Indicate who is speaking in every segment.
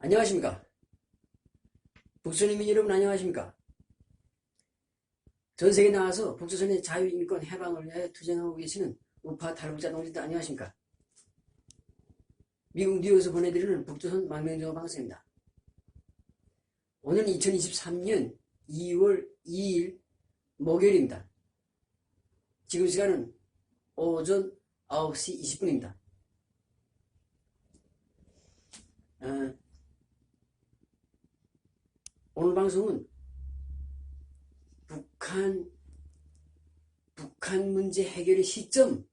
Speaker 1: 안녕하십니까. 북선인민 여러분 안녕하십니까. 전 세계 나와서 북조선의 자유인권 해방을 위해 투쟁하고 계시는 우파 탈북자 동지들 안녕하십니까. 미국 뉴욕에서 보내드리는 북조선 망명정어 방송입니다. 오늘은 2023년 2월 2일 목요일입니다. 지금 시간은 오전 9시 20분입니다. 어, 오늘 방송은 북한 북한 문제 해결의 시점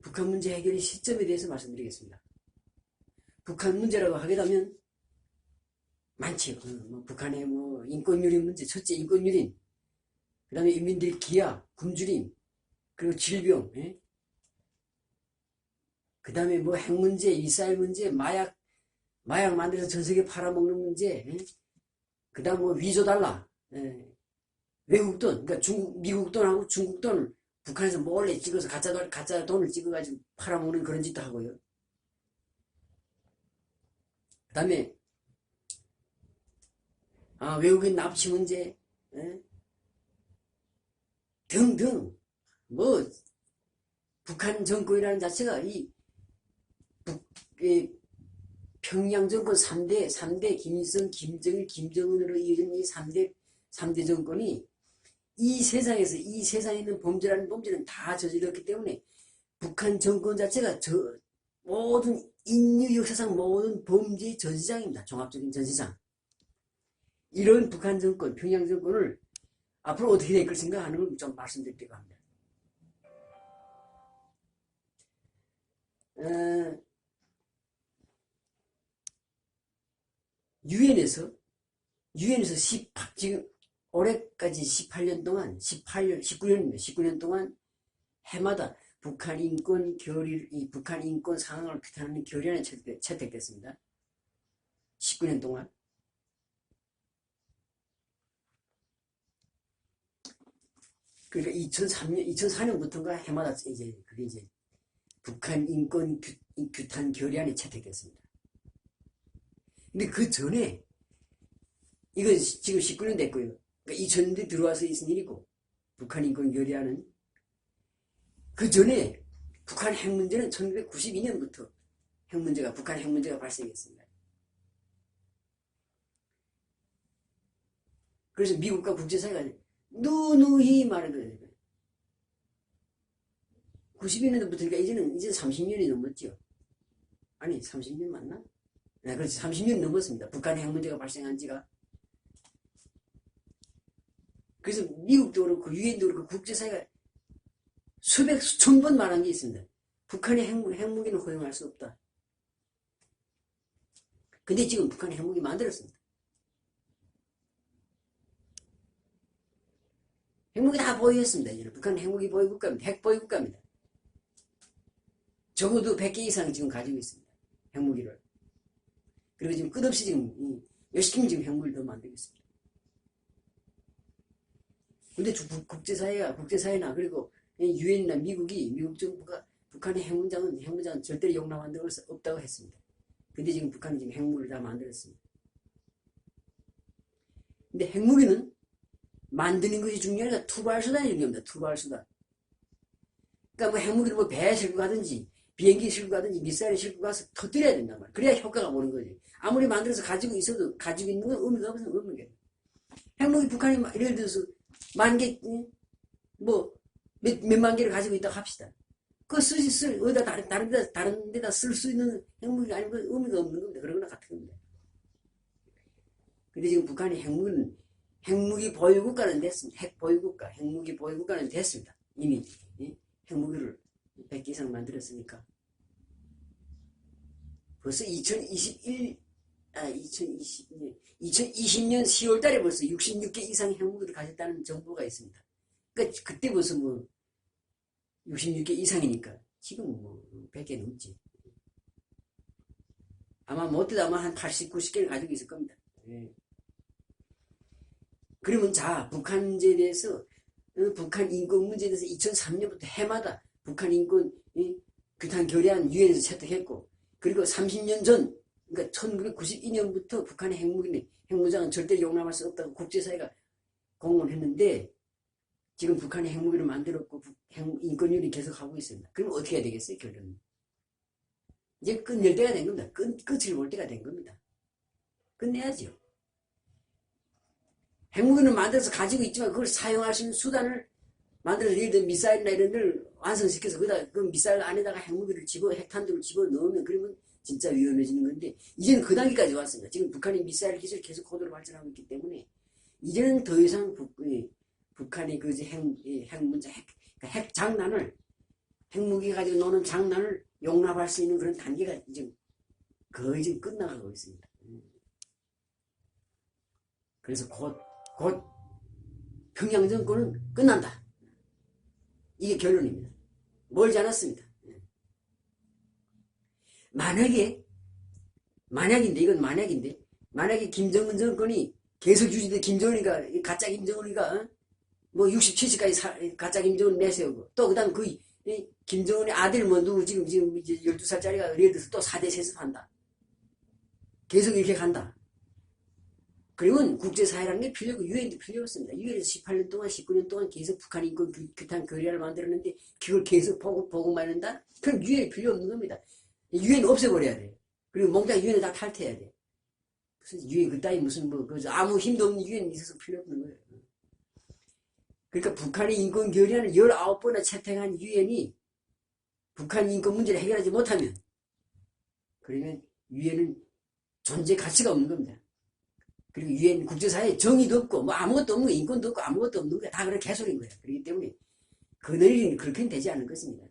Speaker 1: 북한 문제 해결의 시점에 대해서 말씀드리겠습니다. 북한 문제라고 하게 되면 많지요. 어, 뭐 북한의 뭐 인권유린 문제, 첫째 인권유린, 그 다음에 인민들의 기아, 굶주림, 그리고 질병, 그 다음에 뭐 핵 문제, 이스라엘 문제, 마약, 마약 만들어서 전 세계 팔아먹는 문제, 그 다음 뭐 위조 달라, 예. 외국 돈, 그러니까 중국, 미국 돈하고 중국 돈을 북한에서 몰래 찍어서 가짜 돈, 가짜 돈을 찍어가지고 팔아먹는 그런 짓도 하고요. 그 다음에 아, 외국인 납치 문제, 예? 등등, 뭐, 북한 정권이라는 자체가 이, 북, 이 평양 정권 3대, 3대 김일성, 김정일, 김정은으로 이어진 이 3대, 3대 정권이 이 세상에서, 이 세상에 있는 범죄라는 범죄는 다 저질렀기 때문에 북한 정권 자체가 저, 모든 인류 역사상 모든 범죄의 전시장입니다. 종합적인 전시장. 이런 북한 정권, 평양 정권을 앞으로 어떻게 될 것인가 하는 걸 좀 말씀드리려고 합니다. 어, 유엔에서 유엔에서 10 지금 올해까지 18년 동안 18년 19년입니다. 19년 동안 해마다 북한 인권 결의 이 북한 인권 상황을 규탄하는 결의안이 채택, 채택 됐습니다. 19년 동안 그러니까 2003년 2004년부터인가 해마다 이제 그게 이제 북한 인권 규, 규탄 결의안이 채택됐습니다. 근데 그 전에 이건 지금 19년 됐고요. 그러니까 2000년대 들어와서 있은 일이고 북한 인권 결의안은 그 전에 북한 핵 문제는 1992년부터 핵 문제가 북한 핵 문제가 발생했습니다. 그래서 미국과 국제사회가 누누이 말하는 92년도부터니까 이제는 이제 30년이 넘었죠. 아니 30년 맞나? 네, 그렇지 30년 넘었습니다. 북한의 핵 문제가 발생한 지가. 그래서 미국도 그렇고 유엔도 그렇고 국제사회가 수백 수천 번 말한 게 있습니다. 북한의 핵, 핵무기는 허용할 수 없다. 근데 지금 북한이 핵무기 만들었습니다. 핵무기 다 보유했습니다. 이제는 북한 핵무기 보유국가입니다. 핵 보유국가입니다. 적어도 100개 이상 지금 가지고 있습니다. 핵무기를. 그리고 지금 끝없이 지금 열심히 지금 더 만들고 있습니다. 근데 국제사회가, 국제사회나 그리고 유엔이나 미국이, 미국 정부가 북한의 핵문장은, 핵문장은 절대로 용납한 적 없다고 했습니다. 근데 지금 북한이 지금 핵무기를 다 만들었습니다. 근데 핵무기는 만드는 것이 중요한 게 투발 수단이 중요합니다. 투발 수단. 그러니까 뭐 핵무기를 뭐 배에 싣고 가든지 비행기 싣고 가든지 미사일을 싣고 가서 터뜨려야 된단 말이야. 그래야 효과가 보는 거지. 아무리 만들어서 가지고 있어도 가지고 있는 건 의미가 없으면 없는 거야. 핵무기 북한이 예를 들어서 만 개, 뭐, 몇, 몇만 개를 가지고 있다고 합시다. 그거 쓰지, 쓸, 어디다 다른, 다른 데다, 다른 데다 쓸 수 있는 핵무기가 아니고 의미가 없는 겁니다. 그런 거나 같은 겁니다. 근데 지금 북한이 핵무기는 핵무기 보유국가는 됐습니다. 핵 보유국가, 핵무기 보유국가는 됐습니다. 이미 핵무기를 100개 이상 만들었으니까. 벌써 2021, 아, 2020, 2020년 10월 달에 벌써 66개 이상 핵무기를 가졌다는 정보가 있습니다. 그러니까 그때 벌써 뭐 66개 이상이니까 지금 뭐 100개 넘지. 아마 못해도 아마 한 80, 90개를 가지고 있을 겁니다. 네. 그러면 자 북한 문제에 대해서 어, 북한 인권 문제에 대해서 2003년부터 해마다 북한 인권 규탄 결의안 유엔에서 채택했고 그리고 30년 전, 그러니까 1992년부터 북한의 핵무기, 핵무장은 절대 용납할 수 없다고 국제사회가 공언했는데 지금 북한이 핵무기를 만들었고 인권율이 계속하고 있습니다. 그럼 어떻게 해야 되겠어요, 결론은? 이제 끝낼 때가 된 겁니다. 끝, 끝을 볼 때가 된 겁니다. 끝내야죠. 핵무기는 만들어서 가지고 있지만 그걸 사용할 수 있는 수단을 만들어서 예를 들어 미사일이나 이런 걸 완성시켜서 거기다 그 미사일 안에다가 핵무기를 집어 핵탄두를 집어 넣으면 그러면 진짜 위험해지는 건데 이제는 그 단계까지 왔습니다. 지금 북한이 미사일 기술 계속 고도로 발전하고 있기 때문에 이제는 더 이상 북, 이, 북한이 그 핵, 이핵 문제, 핵, 그러니까 핵 장난을 핵무기 가지고 노는 장난을 용납할 수 있는 그런 단계가 이제 거의 지금 끝나가고 있습니다. 음. 그래서 곧, 곧 평양 정권은 끝난다. 이게 결론입니다. 멀지 않았습니다. 예. 만약에, 만약인데, 이건 만약인데, 만약에 김정은 정권이 계속 유지돼, 김정은이가, 이 가짜 김정은이가, 어? 뭐 60, 70까지 가짜 김정은 내세우고, 또 그 다음 그, 이 김정은의 아들 뭐 누구 지금, 지금 이제 12살짜리가 예를 들어서 또 4대 세습한다. 계속 이렇게 간다. 그리고 국제사회라는 게 필요고 유엔도 필요 없습니다. 유엔에서 18년 동안 19년 동안 계속 북한 인권 규- 규탄 결의를 만들었는데 그걸 계속 보고 보고만 한다? 그럼 유엔이 필요 없는 겁니다. 유엔 없애버려야 돼. 그리고 몽땅 유엔을 다 탈퇴해야 돼. 무슨 유엔 그따위 무슨 뭐그 아무 힘도 없는 유엔이 있어서 필요 없는 거예요. 그러니까 북한의 인권 결의안을 19번이나 채택한 유엔이 북한 인권 문제를 해결하지 못하면 그러면 유엔은 존재 가치가 없는 겁니다. 그리고 유엔 국제사회에 정의도 없고 뭐 아무것도 없는 거 인권도 없고 아무것도 없는 거야. 다 그런 개소리인 거야. 그렇기 때문에 그들이 그렇게는 되지 않을 것입니다.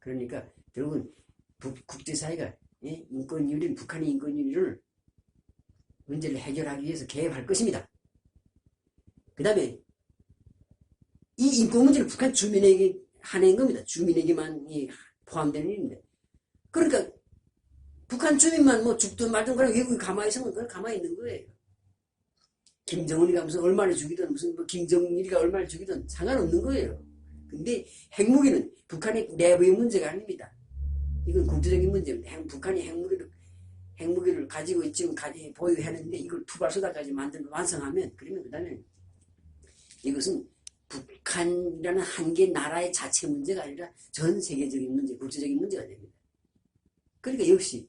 Speaker 1: 그러니까 결국은 북- 국제사회가 예? 인권유리 북한의 인권유리를 문제를 해결하기 위해서 개입할 것입니다. 그 다음에 이 인권 문제는 북한 주민에게 한해인 겁니다. 주민에게만 이 포함되는 일인데 그러니까 북한 주민만 뭐 죽든 말든 그냥 외국에 가만히 있으면 그냥 가만히 있는 거예요 김정은이가 무슨 얼마를 죽이든 무슨 뭐 김정일이가 얼마를 죽이든 상관없는 거예요. 근데 핵무기는 북한의 내부의 문제가 아닙니다. 이건 국제적인 문제입니다. 핵- 북한이 핵무기를 핵무기를 가지고 지금 가지 보유하는데 이걸 투발소다까지 만들 완성하면 그러면 그다음에 이것은 북한이라는 한 개 나라의 자체 문제가 아니라 전 세계적인 문제, 국제적인 문제가 됩니다. 그러니까 역시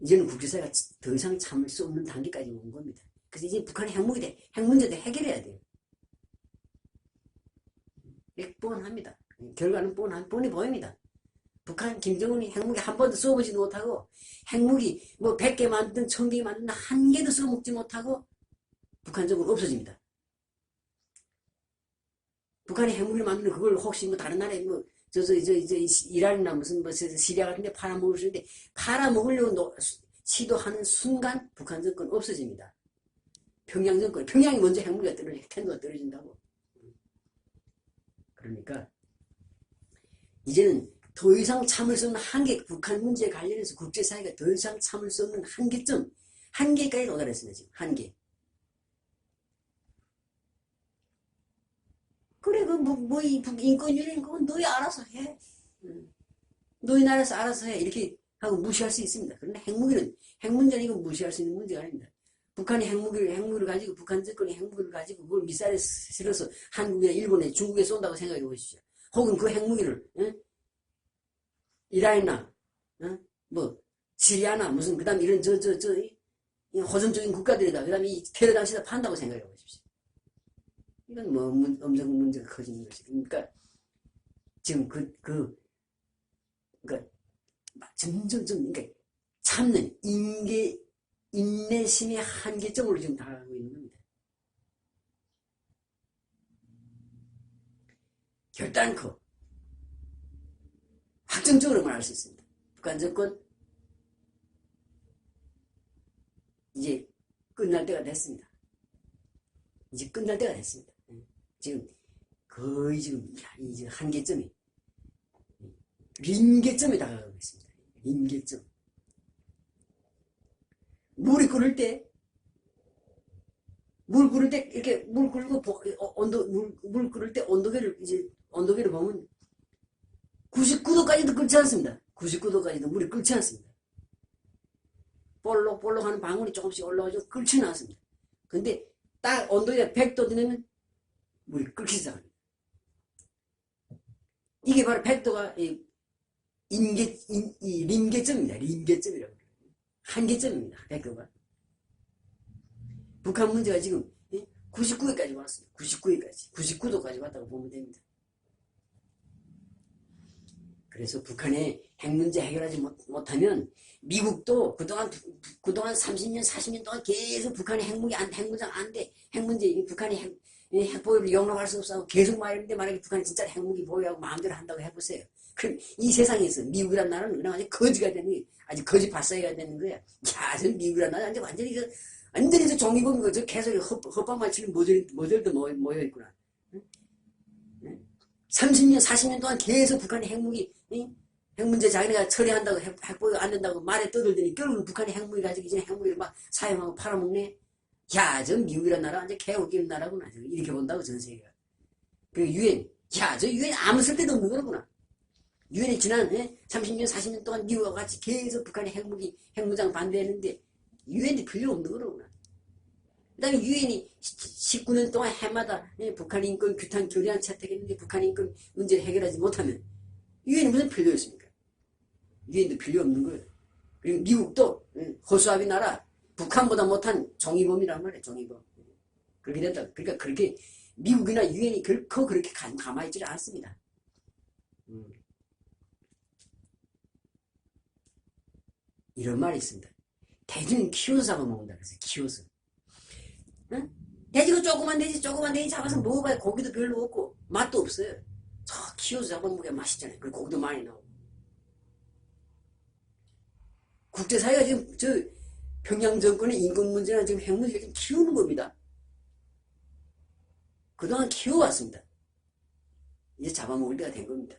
Speaker 1: 이제는 국제사회가 더 이상 참을 수 없는 단계까지 온 겁니다. 그래서 이제 북한의 핵무기 대, 핵 문제도 해결해야 돼요. 뻔합니다. 결과는 뻔한, 뻔히 보입니다. 북한 김정은이 핵무기 한 번도 써보지도 못하고 핵무기 뭐 100개 만든 1000개 만든 한 개도 써먹지 못하고 북한 정권 없어집니다. 북한이 핵무기를 만드는 그걸 혹시 뭐 다른 나라에 뭐 저저 저 이제 이란이나 무슨 뭐 저- 시리아 같은 데 팔아먹을 수 있는데 팔아먹으려고 노- 시도하는 순간 북한 정권 없어집니다. 평양 정권, 평양이 먼저 핵무기가 떨어져, 핵탄두가 떨어진다고. 그러니까, 이제는 더 이상 참을 수 없는 한계, 북한 문제에 관련해서 국제사회가 더 이상 참을 수 없는 한계점, 한계까지 도달했습니다, 지금, 한계. 그래, 그, 뭐, 뭐, 인권유린, 그건 너희 알아서 해. 응. 너희 나라에서 알아서 해. 이렇게 하고 무시할 수 있습니다. 그런데 핵무기는, 핵 문제는 이건 무시할 수 있는 문제가 아닙니다. 북한이 핵무기를, 핵무기를 가지고, 북한 정권이 핵무기를 가지고, 그걸 미사일에 실어서 한국이나 일본에, 중국에 쏜다고 생각해 보십시오. 혹은 그 핵무기를, 응? 이란이나, 응? 뭐, 시리아나, 무슨, 그 다음 이런, 저, 저, 저, 호전적인 국가들이다. 그 다음에 이 테러 당시에다 판다고 생각해 보십시오. 이건 뭐, 문- 엄청 문제가 커지는 거지. 그러니까, 지금 그, 그, 그러니까, 점점, 점, 그러니까, 참는, 인계, 인내심의 한계점으로 지금 다가가고 있는 겁니다. 결단코 확정적으로 말할 수 있습니다. 북한 정권 이제 끝날 때가 됐습니다. 이제 끝날 때가 됐습니다. 지금 거의 지금 이제 한계점이臨계점에 다가가고 있습니다.臨계점. 물이 끓을 때, 물 끓을 때, 이렇게 물 끓고, 보- 어, 온도, 물, 물 끓을 때 온도계를, 이제, 온도계를 보면 99도까지도 끓지 않습니다. 99도까지도 물이 끓지 않습니다. 볼록볼록 하는 방울이 조금씩 올라와서 끓지 나왔습니다. 근데 딱 온도가 100도 되면 물이 끓기 시작합니다. 이게 바로 100도가 이 인계, 인, 이臨계점입니다.臨계점이라고. 한계점입니다. 100도가. 북한 문제가 지금 99회까지 왔어요. 99회까지. 99도까지 왔다고 보면 됩니다. 그래서 북한의 핵 문제 해결하지 못, 못하면 미국도 그동안 부- 그동안 30년 40년 동안 계속 북한의 핵무기 안 핵무장 안돼 핵 문제 이 북한이 핵, 이 핵보유를 용납할 수 없어 계속 말했는데 만약에 북한이 진짜 핵무기 보유하고 마음대로 한다고 해보세요. 그럼 이 세상에서 미국이란 나라는 그냥 아주 거지가 게 아주 거지 발사해야 되는 거야. 야, 저 미국이란 나라 완전 완전히 그 완전히 저 종이범 거저 헛, 헛방만 치는 모델 모델도 모여, 있구나. 30년, 40년 동안 계속 북한의 핵무기, 응? 핵 문제 자기네가 처리한다고 핵, 핵보유 안 된다고 말에 떠들더니 결국은 북한이 핵무기 가지고 이제 핵무기를 막 사용하고 팔아먹네. 야, 저 미국이란 나라 완전 개웃기는 나라구나. 이렇게 본다고 전 세계가. 그리고 유엔, 야, 저 유엔 아무 쓸데도 없는 거구나. 유엔이 지난 예? 30년, 40년 동안 미국과 같이 계속 북한의 핵무기, 핵무장 반대했는데 유엔이 필요 없는 거구나. 그 다음에 유엔이 19년 동안 해마다 예, 북한 인권 규탄 교리안 채택했는데 북한 인권 문제를 해결하지 못하면 유엔이 무슨 필요 있습니까? 유엔도 필요 없는 거예요. 그리고 미국도 예, 호수아비 나라 북한보다 못한 종이범이란 말이에요. 종이범. 그렇게 된다. 그러니까 그렇게 미국이나 유엔이 결코 그렇게 가, 가만히 있지 않습니다. 음. 이런 말이 있습니다. 돼지는 키워서 잡아먹는다. 그래서 키워서. 응? 돼지가 조그만 돼지 조그만 돼지 잡아서 먹어봐야 고기도 별로 없고 맛도 없어요. 저 키워서 잡아먹어야 맛있잖아요. 그리고 고기도 많이 나오고. 국제사회가 지금 저 평양 정권의 인권 문제나 지금 핵 문제를 지금 키우는 겁니다. 그동안 키워왔습니다. 이제 잡아먹을 때가 된 겁니다.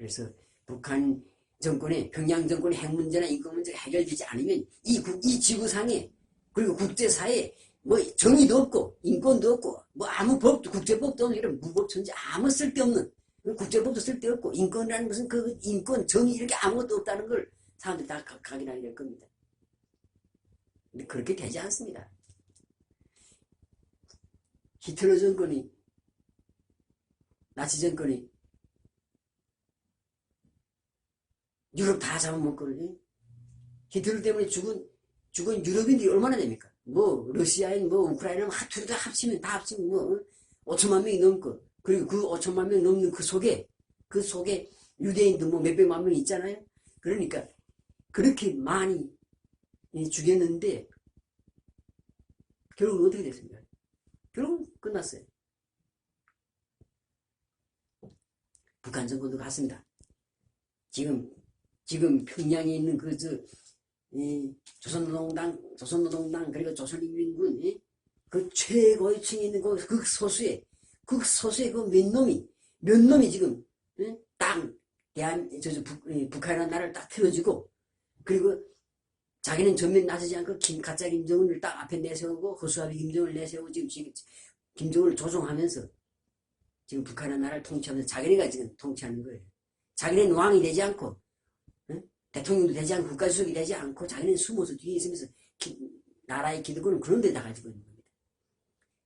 Speaker 1: 그래서 북한 정권의 평양 정권의 핵 문제나 인권 문제가 해결되지 않으면 이, 국- 이 지구상에 그리고 국제사회에 뭐 정의도 없고 인권도 없고 뭐 아무 법도 국제법도 없는 이런 무법천지 아무 쓸데없는 국제법도 쓸데없고 인권이라는 무슨 그 인권 정의 이렇게 아무것도 없다는 걸 사람들이 다 가- 각인하게 될 겁니다. 근데 그렇게 되지 않습니다. 히틀러 정권이 나치 정권이 유럽 다 잡아먹거든요. 히틀러 때문에 죽은 죽은 유럽인들이 얼마나 됩니까? 뭐 러시아인 뭐 우크라이나 뭐다 합치면 다 합치면 뭐 5천만 명이 넘고 그리고 그 5천만 명 넘는 그 속에 그 속에 유대인도 뭐 몇백만 명 있잖아요. 그러니까 그렇게 많이 예, 죽였는데 결국 어떻게 됐습니까? 결국 끝났어요. 북한 정권도 갔습니다. 지금 지금 평양에 있는 그저 조선노동당, 조선노동당 그리고 조선인민군 이, 그 최고의 층에 있는 그 극소수의 극소수의 그 몇 놈이 몇 놈이 지금 예? 땅 대한 저, 저 북, 예, 북한이라는 나라를 딱 틀어주고 그리고 자기는 전면 나서지 않고 김, 가짜 김정은을 딱 앞에 내세우고 허수아비 김정을 내세우고 지금, 지금 김정을 조종하면서 지금 북한이라는 나라를 통치하면서 자기네가 지금 통치하는 거예요. 자기는 왕이 되지 않고 응? 대통령도 되지 않고 국가수석이 되지 않고 자기는 숨어서 뒤에 있으면서 기- 나라의 기득권을 그런 데다 가지고 있는 겁니다.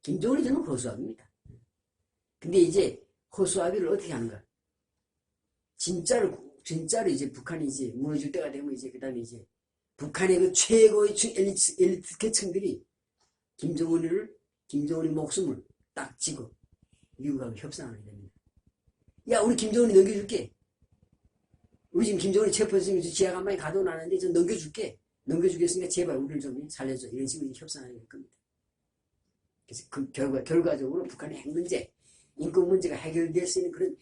Speaker 1: 김정은이 저는 허수아비입니다. 근데 이제 허수아비를 어떻게 하는가? 진짜로 진짜로 이제 북한이 이제 무너질 때가 되면 이제 그다음에 이제 북한의 그 최고의 층 엘리트, 엘리트 계층들이 김정은을 김정은의 목숨을 딱 쥐고 미국하고 협상하게 됩니다. 야 우리 김정은이 넘겨줄게. 우리 지금 김정은이 체포했으면 한 마리 가둬놨는데 저 넘겨줄게. 넘겨주겠으니까 제발 우리를 좀 살려줘. 이런 식으로 협상하게 될 겁니다. 그래서 그 결과, 결과적으로 북한의 핵 문제, 인권 문제가 해결될 수 있는 그런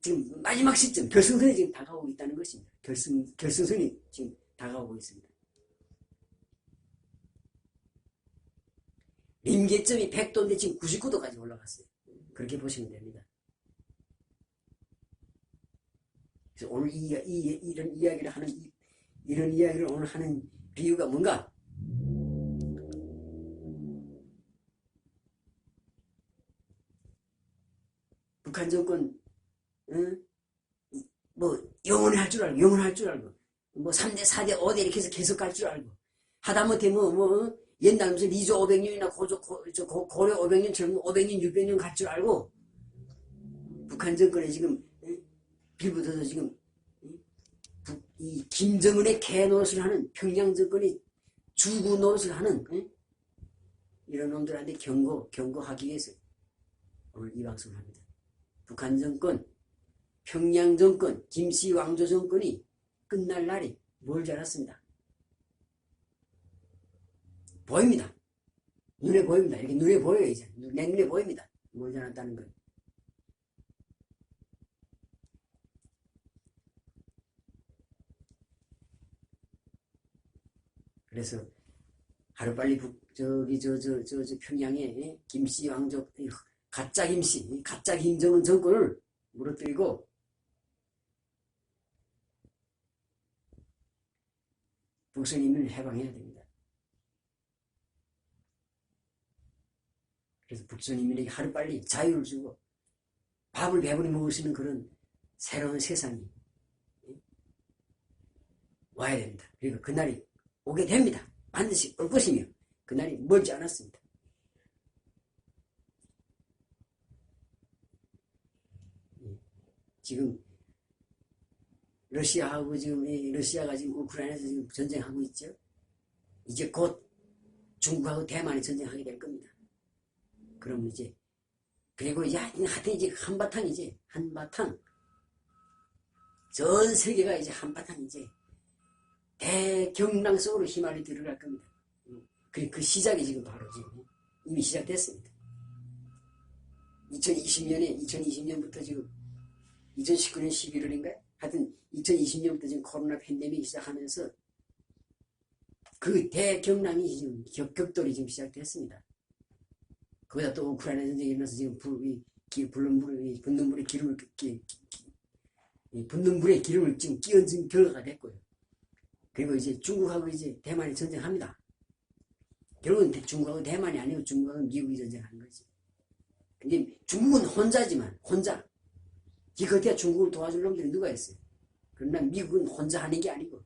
Speaker 1: 지금 마지막 시점, 결승선이 지금 다가오고 있다는 것입니다. 결승, 결승선이 지금 다가오고 있습니다.臨계점이 100도인데 지금 99도까지 올라갔어요. 그렇게 보시면 됩니다. 그래서 오늘 이, 이, 이 런 이야기를 하는, 이, 이런 이야기를 오늘 하는 비유가 뭔가? 북한 정권, 응? 뭐 영원히 할 줄 알고 영원할 줄 알고 뭐 3대 4대 5대 이렇게 해서 계속 갈 줄 알고 하다못해 뭐, 뭐 옛날 무슨 리조 500년이나 고조, 고, 저 고, 고려 500년처럼 500년 600년 갈 줄 알고 북한 정권에 지금 예? 빌붙어서 지금 이 김정은의 개 노릇을 하는 평양 정권이 주구 노릇을 하는 예? 이런 놈들한테 경고 경고하기 위해서 오늘 이 방송을 합니다. 북한 정권, 평양 정권, 김씨 왕조 정권이 끝날 날이 멀지 않았습니다. 보입니다. 눈에 보입니다. 이렇게 눈에 보여요, 이제. 내 눈에 보입니다. 멀지 않았다는 건. 그래서 하루빨리 북, 저기, 저, 저, 저, 저 평양에 예? 김씨 이 가짜 김씨, 이 가짜 김정은 정권을 무너뜨리고 북선임을 해방해야 됩니다. 그래서 북선인민에게 하루빨리 자유를 주고 밥을 배부리 먹을 수 있는 그런 새로운 세상이 와야 됩니다. 그리고 그날이 오게 됩니다. 반드시 올 것이며 그날이 멀지 않았습니다. 지금 러시아하고 지금 이 러시아가 지금 우크라이나에서 지금 전쟁하고 있죠. 이제 곧 중국하고 대만이 전쟁하게 될 겁니다. 그럼 이제 그리고 이제 하여튼 이제 한바탕 이제 한바탕 전 세계가 이제 한바탕 이제 대경랑 속으로 휘말려 들어갈 겁니다. 그, 그 시작이 지금 바로 지금 이미 시작됐습니다. 2020년에 2020년부터 지금 2019년 11월인가요? 하여튼 2020년부터 지금 코로나 팬데믹이 시작하면서 그 대경랑이 지금 격, 격돌이 지금 시작됐습니다. 거기다 또 우크라이나 전쟁이 일어나서 지금 불, 이, 기, 불는 물에, 이 붙는 물에 기름을, 끼, 끼, 이 붙는 물에 기름을 지금 끼얹은 결과가 됐고요. 그리고 이제 중국하고 이제 대만이 전쟁합니다. 결국은 대- 중국하고 대만이 아니고 중국하고 미국이 전쟁하는 거지. 근데 중국은 혼자지만, 혼자. 이 겉에 중국을 도와줄 놈들이 누가 있어요? 그러나 미국은 혼자 하는 게 아니고,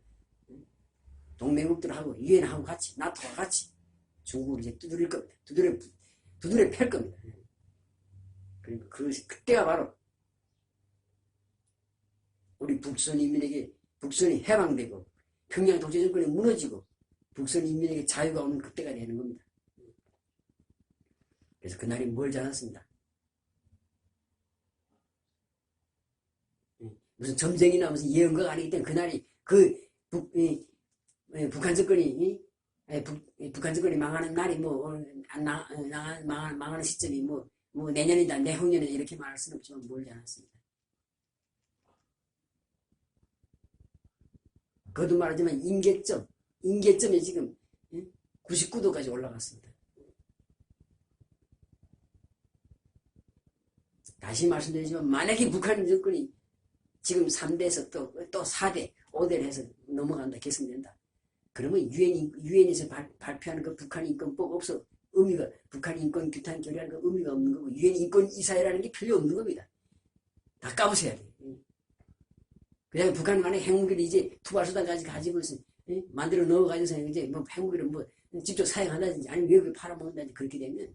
Speaker 1: 동맹국들하고, 유엔하고 같이, 나토와 같이 중국을 이제 두드릴 겁니다. 두드려, 두드려 팰 겁니다. 그리고 그, 그때가 바로 우리 북선 인민에게 북선이 해방되고 평양 독재 정권이 무너지고 북선 인민에게 자유가 오는 그때가 되는 겁니다. 그래서 그날이 멀지 않았습니다. 예, 무슨 점쟁이나 무슨 예언가가 아니기 때문에 그날이 그 북, 이, 예, 북한 정권이 이, 예, 북, 이 북한 정권이 망하는 날이 뭐 어, 안 나, 어, 나, 망하, 망하는 시점이 뭐, 뭐 내년이다 내후년이다 이렇게 말할 수는 없지만 멀지 않았습니다. 거듭 말하지만 임계점, 임계점이 지금 99도까지 올라갔습니다. 다시 말씀드리지만 만약에 북한 정권이 지금 3대에서 또, 또 4대, 5대를 해서 넘어간다, 개성된다. 그러면 유엔, 유엔에서 발, 발표하는 그 북한 인권법 없어. 의미가, 북한 인권 규탄 결의하는 거 의미가 없는 거고, 유엔 인권 이사회라는 게 필요 없는 겁니다. 다 까부셔야 돼. 그냥 북한이 만약 핵무기를 이제 투발수단까지 가지고 있어, 예? 만들어 넣어가지고서 이제 뭐 핵무기를 뭐 직접 사용한다든지 아니면 외국에 팔아먹는다든지 그렇게 되면,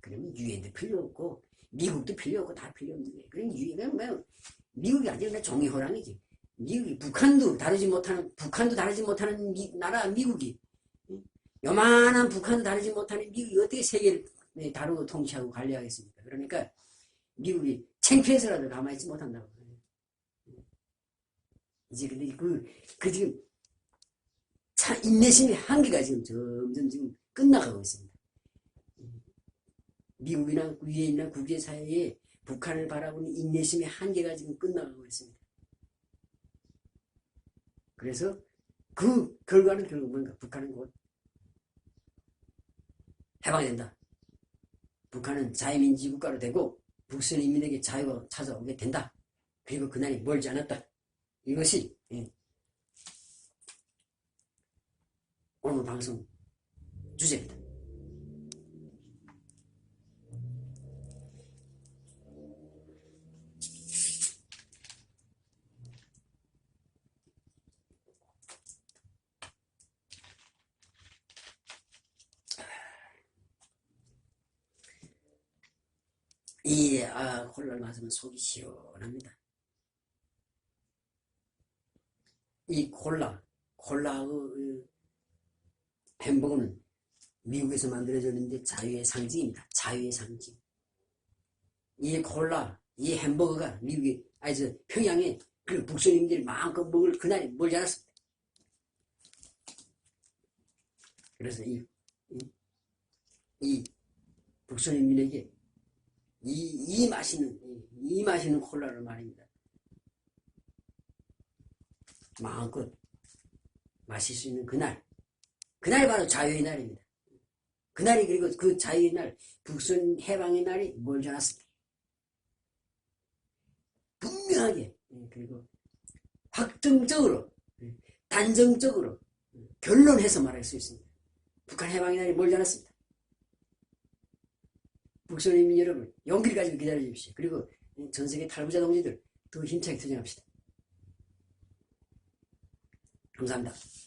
Speaker 1: 그러면 유엔도 필요 없고, 미국도 필요 없고 다 필요 없는 거예요. 그럼 유엔은 뭐, 미국이 아니라 그냥 종이 호랑이지. 미국이, 북한도 다르지 못하는, 북한도 다르지 못하는 미, 나라 미국이, 예? 요만한 북한도 다르지 못하는 미국이 어떻게 세계를 네, 다루고 통치하고 관리하겠습니까? 그러니까 미국이 창피해서라도 가만히 있지 못한다고. 이제 근데 그, 그 지금 차, 인내심의 한계가 지금 점점 지금 끝나가고 있습니다. 미국이나 유엔이나 국제사회에 북한을 바라보는 인내심의 한계가 지금 끝나가고 있습니다. 그래서 그 결과는 결국 뭔가 북한은 곧 해방이 된다. 북한은 자유민주주의 국가로 되고 북선 인민에게 자유가 찾아오게 된다. 그리고 그날이 멀지 않았다. 이것이 예. 오늘 방송 주제입니다. 이 아, 콜라를 마시면 속이 시원합니다. 이 콜라, 콜라의 그 햄버거는 미국에서 만들어졌는데 자유의 상징입니다. 자유의 상징. 이 콜라, 이 햄버거가 미국에, 아니, 저, 평양에 그 북소님들이 마음껏 먹을 그날이 멀지 않았습니다. 그래서 이, 이, 이 북소님들에게 이, 이 맛있는, 이, 이 맛있는 콜라를 말입니다. 마음껏 마실 수 있는 그날. 그날이 바로 자유의 날입니다. 그날이 그리고 그 자유의 날, 북선 해방의 날이 멀지 않았습니다. 분명하게, 예, 그리고 확정적으로, 예, 단정적으로 예, 결론해서 말할 수 있습니다. 북한 해방의 날이 멀지 않았습니다. 북선인민 여러분, 용기를 가지고 기다려 주십시오. 그리고 전 세계 탈부자 동지들 더 힘차게 투쟁합시다. 감사합니다.